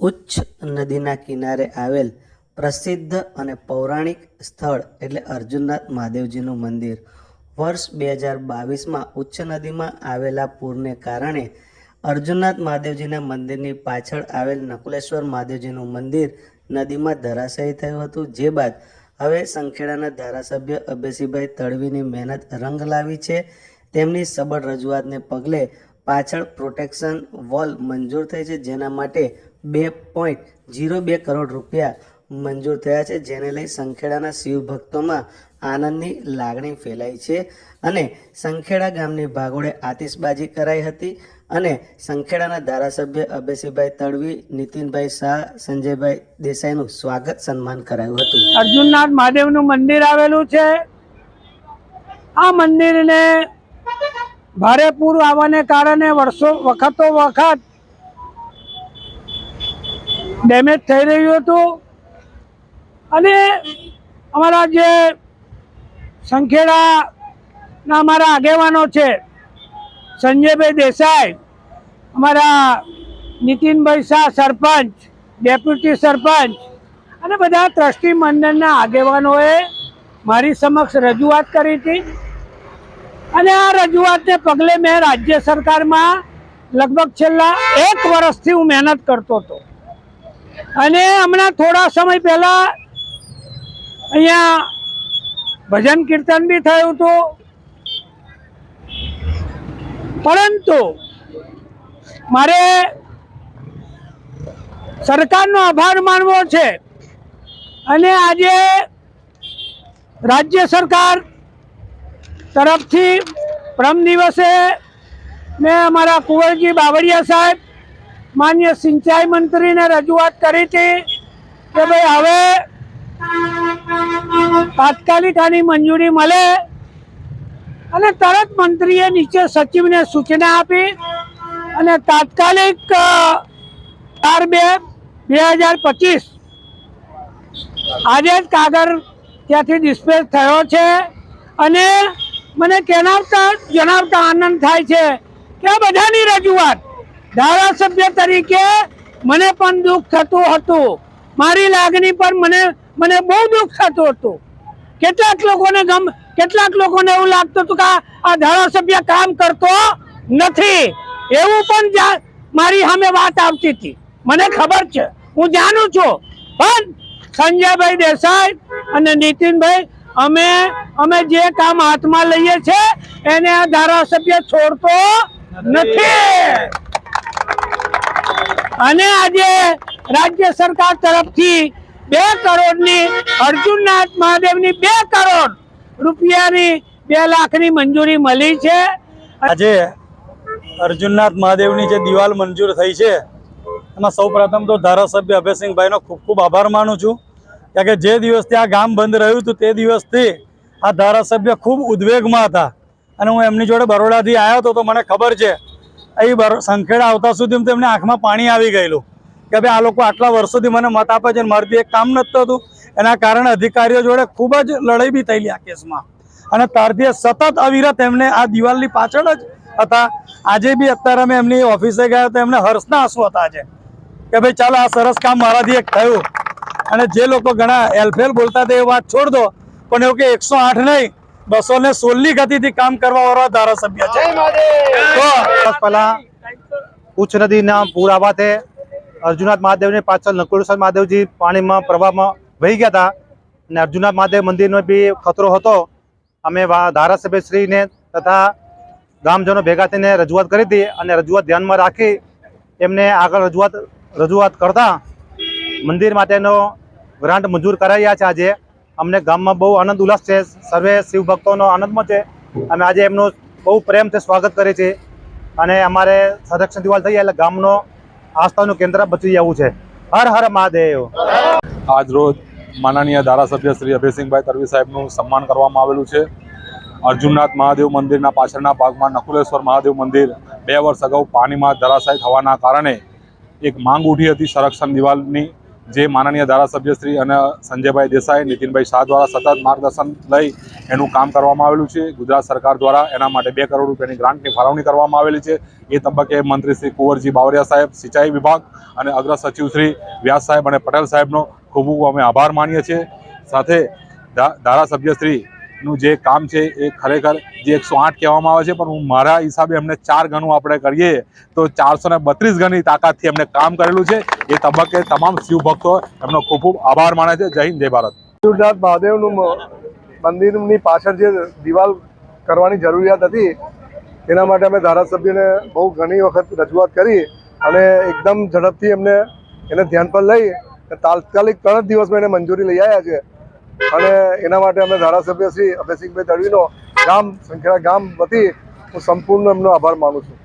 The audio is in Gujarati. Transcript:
ઉચ્ચ નદીના કિનારે આવેલ પ્રસિદ્ધ અને પૌરાણિક સ્થળ એટલે અર્જુનનાથ મહાદેવજીનું મંદિર. વર્ષ બે હજાર બાવીસમાં ઉચ્ચ નદીમાં આવેલા પૂરને કારણે અર્જુનનાથ મહાદેવજીના મંદિરની પાછળ આવેલ નકુલેશ્વર મહાદેવજીનું મંદિર નદીમાં ધરાશાયી થયું હતું. જે બાદ હવે સંખેડાના ધારાસભ્ય અભયસિંહભાઈ તડવીની મહેનત રંગ લાવી છે. તેમની સબળ રજૂઆતને પગલે પાછળ પ્રોટેક્શન વોલ મંજૂર થઈ છે. જેના માટે બે પોઈન્ટ જીરો બે કરોડ રૂપિયા મંજૂર થયા છે, જેને લઈ સંખેડાના શિવ ભક્તોમાં આનંદની લાગણી ફેલાઈ છે અને સંખેડા ગામની ભાગોળે આતિશબાજી કરાઈ હતી અને સંખેડાના ધારાસભ્ય અભયસિંહભાઈ તડવી, નીતિનભાઈ શાહ, સંજયભાઈ દેસાઈનું સ્વાગત સન્માન કરાયું હતું. અર્જુનનાથ મહાદેવનું મંદિર આવેલું છે. આ મંદિરને ભારે પૂર આવવાને કારણે વર્ષો વખતો વખત ડેમેજ થઈ રહ્યું હતું. અને અમારા જે સંખેડાના અમારા આગેવાનો છે, સંજયભાઈ દેસાઈ, અમારા નીતિનભાઈ શાહ સરપંચ, ડેપ્યુટી સરપંચ અને બધા ટ્રસ્ટી મંડળના આગેવાનોએ મારી સમક્ષ રજૂઆત કરી હતી. અને આ રજૂઆતને પગલે મેં રાજ્ય સરકારમાં લગભગ છેલ્લા એક વર્ષથી હું મહેનત કરતો હતો. અને હમણાં થોડા સમય પહેલાં અહીંયા ભજન કીર્તન બી થયું હતું. પરંતુ મારે સરકારનો આભાર માનવો છે અને આજે રાજ્ય સરકાર તરફથી પ્રમ દિવસે મેં અમારા કુંવરજી બાવળિયા સાહેબ માન્ય સિંચાઈ મંત્રીને રજૂઆત કરી હતી કે ભાઈ હવે તાત્કાલિક આની મંજૂરી મળે અને તરત મંત્રીએ નીચે સચિવને સૂચના આપી અને તાત્કાલિક ચાર બે બે હજાર પચીસ આજે જ કાગળ ત્યાંથી ડિસ્પેચ થયો છે અને મને કહેનાવતા જણાવતા આનંદ થાય છે કે આ બધાની રજૂઆત ધારાસભ્ય તરીકે મને પણ દુઃખ થતું હતું. મારી લાગણી પર મને મને બહુ દુઃખ થતું હતું. કેટલાક લોકોને ગમ કેટલાક લોકોને એવું લાગતું હતું કે આ- ધારાસભ્ય કામ કરતો નથી. એવું પણ મારી સામે વાત આવતી હતી. મને ખબર છે. હું જાણું છું. પણ સંજયભાઈ દેસાઈ અને નીતિનભાઈ અમે અમે જે કામ હાથમાં લઈએ છીએ એને આ ધારાસભ્ય છોડતો નથી. અને આજે રાજ્ય સરકાર તરફથી બે કરોડની અર્જુનનાથ મહાદેવની બે કરોડ રૂપિયાની બે લાખની મંજૂરી મળી છે. આજે અર્જુનનાથ મહાદેવની જે દિવાલ મંજૂર થઈ છે, એમાં સૌ તો ધારાસભ્ય અભયસિંહભાઈનો ખૂબ ખૂબ આભાર માનું છું. કારણ કે જે દિવસથી આ ગામ બંધ રહ્યું હતું, તે દિવસથી આ ધારાસભ્ય ખૂબ ઉદ્વેગમાં હતા. અને હું એમની જોડે બરોડાથી આવ્યો હતો, તો મને ખબર છે અહીં બર સંખેડા આવતા સુધી તેમને આંખમાં પાણી આવી ગયેલું. કે ભાઈ આ લોકો આટલા વર્ષોથી મને મત આપે છે મારાથી એક કામ નથી થતું. એના કારણે અધિકારીઓ જોડે ખૂબ જ લડાઈ બી થયેલી આ કેસમાં. અને ત્યારથી સતત અવિરત એમને આ દિવાલની પાછળ જ હતા. આજે બી અત્યારે અમે એમની ઓફિસે ગયા તો એમને હર્ષના આંસુ હતા આજે કે ભાઈ ચાલો આ સરસ કામ મારાથી એક થયું. અને જે લોકો ઘણા એલફેલ બોલતા હતા એ વાત છોડ દો. પણ એવું કે એકસો આઠ નહીં. બસો ને સોળની ગતિથી કામ કરવા વાળા ધારાસભ્ય છે. તો પહેલા ઉચ્ચ નદીના પૂર તે અર્જુનાથ મહાદેવની પાછળ નકુલેશ્વર મહાદેવજી પાણીમાં પ્રવાહમાં વહી ગયા હતા. અને અર્જુનાથ મહાદેવ મંદિરનો બી ખતરો હતો. અમે વા- ધારાસભ્યશ્રીને તથા ગામજનો ભેગા થઈને રજૂઆત કરી હતી અને રજૂઆત ધ્યાનમાં રાખી એમને આગળ રજૂઆત રજૂઆત કરતા મંદિર માટેનો ગ્રાન્ટ મંજૂર કરાવ્યા છે આજે. અમને ગામમાં બહુ આનંદ ઉલ્લાસ છે. સર્વે શિવ ભક્તોનો આનંદમાં છે. અમે આજે એમનું બહુ પ્રેમથી સ્વાગત કરે છે અને અમારે સંરક્ષણ દિવાલ થઈ એટલે ગામનો આસ્થાનું કેન્દ્ર બચી જવું છે. હર હર મહાદેવ. આજ રોજ માનનીય ધારાસભ્ય શ્રી અભયસિંહભાઈ તરવી સાહેબનું સન્માન કરવામાં આવેલું છે. અર્જુનનાથ મહાદેવ મંદિરના પાછળના ભાગમાં નકુલેશ્વર મહાદેવ મંદિર બે વર્ષ અગાઉ પાણીમાં ધરાશાય થવાના કારણે એક માંગ ઉઠી હતી સંરક્ષણ દિવાલની. જે માનનીય ધારાસભ્ય શ્રી અને સંજયભાઈ દેસાઈ, નીતિનભાઈ શાહ દ્વારા સતત માર્ગદર્શન લઈ એનું કામ કરવામાં આવેલું છે. ગુજરાત સરકાર દ્વારા એના માટે બે કરોડ રૂપિયાની ગ્રાન્ટની ફાળવણી કરવામાં આવેલી છે. એ તબક્કે મંત્રી શ્રી કુંવરજી બાવરિયા સાહેબ, સિંચાઈ વિભાગ અને અગ્ર સચિવ શ્રી વ્યાસ સાહેબ અને પટેલ સાહેબનો ખૂબ અમે આભાર માનીએ છીએ. સાથે ધારાસભ્યશ્રીનું જે કામ છે એ ખરેખર જે એકસો આઠ કહેવામાં આવે છે, પણ હું મારા હિસાબે એમને ચાર ગણું આપણે કરીએ તો ચારસો ને બત્રીસ ગણી તાકાતથી એમને કામ કરેલું છે. એ તબક્કે તમામ શિવ ભક્તો એમનો ખૂબ ખૂબ આભાર માને છે. જય હિન્દ, જય ભારત. વિષ્ણુનાથ મહાદેવનું મંદિરની પાછળ જે દિવાલ કરવાની જરૂરિયાત હતી, એના માટે અમે ધારાસભ્યને બહુ ઘણી વખત રજૂઆત કરી અને એકદમ ઝડપથી એમને એને ધ્યાન પર લઈ તાત્કાલિક ત્રણ જ દિવસમાં એને મંજૂરી લઈ આવ્યા છે. અને એના માટે અમે ધારાસભ્ય શ્રી અભયસિંહભાઈ દળવીનો ગામ, સંખેડા ગામ વતી હું સંપૂર્ણ એમનો આભાર માનું છું.